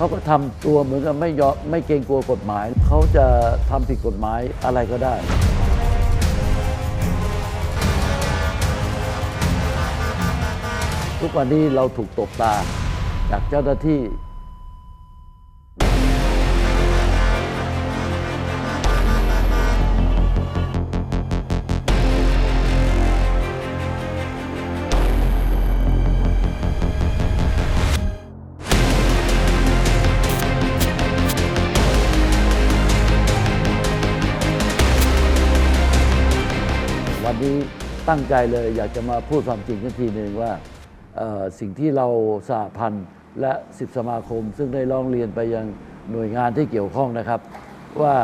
เขาก็ทำตัวเหมือนกับไม่ยอมไม่เกรงกลัวกฎหมาย เขาจะทำผิดกฎหมายอะไรก็ได้ทุกวันนี้เราถูกตบตาจากเจ้าหน้าที่ ตั้งใจเลย อยากจะมาพูดความจริงกันทีหนึ่งว่าสิ่งที่เราสหพันธ์และสิบสมาคม ซึ่งได้ร้องเรียนไปยังหน่วยงานที่เกี่ยวข้องนะครับ ว่า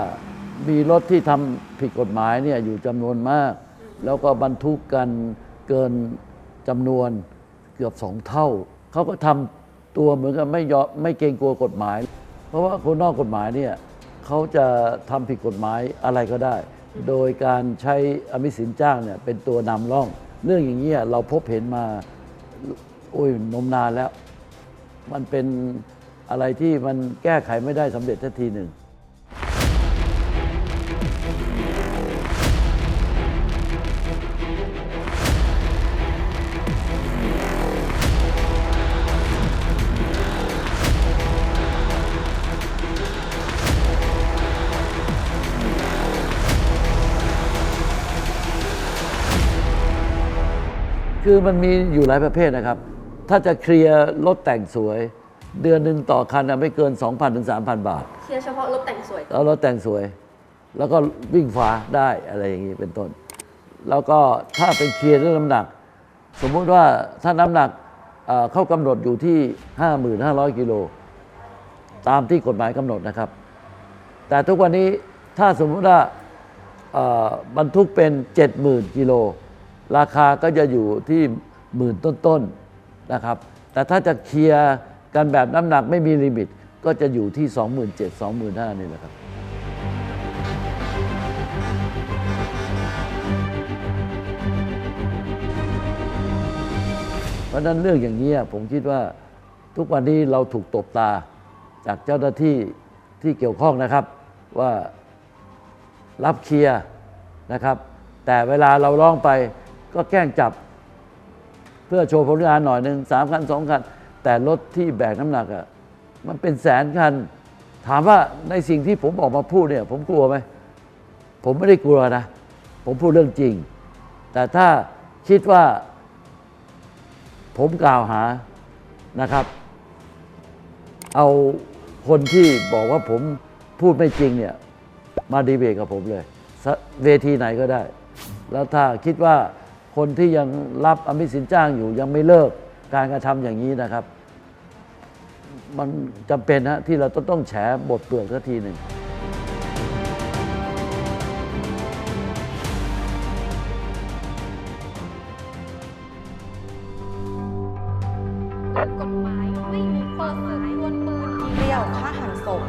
มีรถที่ทำผิดกฎหมายเนี่ยอยู่จำนวนมาก แล้วก็บรรทุกกันเกินจำนวนเกือบสองเท่า เขาก็ทำตัวเหมือนกับไม่ยอมไม่เกรงกลัวกฎหมาย เพราะว่าคนนอกกฎหมายเนี่ยเขาจะทำผิดกฎหมายอะไรก็ได้ โดยการใช้อมิสินจ้างเนี่ยเป็นตัวนำร่อง เรื่องอย่างนี้เราพบเห็นมาโอ้ยนมนานแล้ว มันเป็นอะไรที่มันแก้ไขไม่ได้สำเร็จทันทีหนึ่ง คือมันมีอยู่หลายประเภทนะครับ ถ้าจะเคลียร์รถแต่งสวย เดือนหนึ่งต่อคันน่ะไม่เกิน 2,000ถึง3,000 บาท เคลียร์เฉพาะรถแต่งสวย แล้วรถแต่งสวย แล้วก็วิ่งฟ้าได้อะไรอย่างนี้เป็นต้น แล้วก็ถ้าเป็นเคลียร์เรื่องน้ำหนัก สมมุติว่าถ้าน้ำหนักเอ่อเข้ากำหนดอยู่ที่ 5,500กิโลตามที่กฎหมายกำหนดนะครับ แต่ทุกวันนี้ถ้าสมมุติว่าเอ่อบรรทุกเป็น 70,000กิโล ราคาก็จะอยู่ที่หมื่นต้นๆนะครับ แต่ถ้าจะเคลียร์กันแบบน้ำหนักไม่มีลิมิต ก็จะอยู่ที่ 27,000 25,000นี่แหละครับเพราะนั้นเรื่องอย่างนี้ผมคิดว่าทุกวันนี้เราถูกตบตาจากเจ้าหน้าที่ที่เกี่ยวข้องนะครับ ว่ารับเคลียร์นะครับ แต่เวลาเราร้องไป ก็แกล้งจับ เพื่อโชว์ผลงานหน่อยหนึ่งสามคันสองคัน แต่รถที่แบกน้ำหนักอะมันเป็นแสนคัน ถามว่าในสิ่งที่ผมออกมาพูดเนี่ย ผมกลัวไหม ผมไม่ได้กลัวนะ ผมพูดเรื่องจริง แต่ถ้าคิดว่าผมกล่าวหานะครับ เอาคนที่บอกว่าผมพูดไม่จริงเนี่ย มาดีเบตกับผมเลย เวทีไหนก็ได้ แล้วถ้าคิดว่า คนที่ยังรับอมิสินจ้างอยู่ยังไม่เลิกการกระทำอย่างนี้นะครับ มันจำเป็นนะที่เราต้องต้องแฉบทเปลือกสักทีหนึ่งกฎหมายไม่มีเปิดเผยวนปืนเปรี้ยวฆ่าหันศพ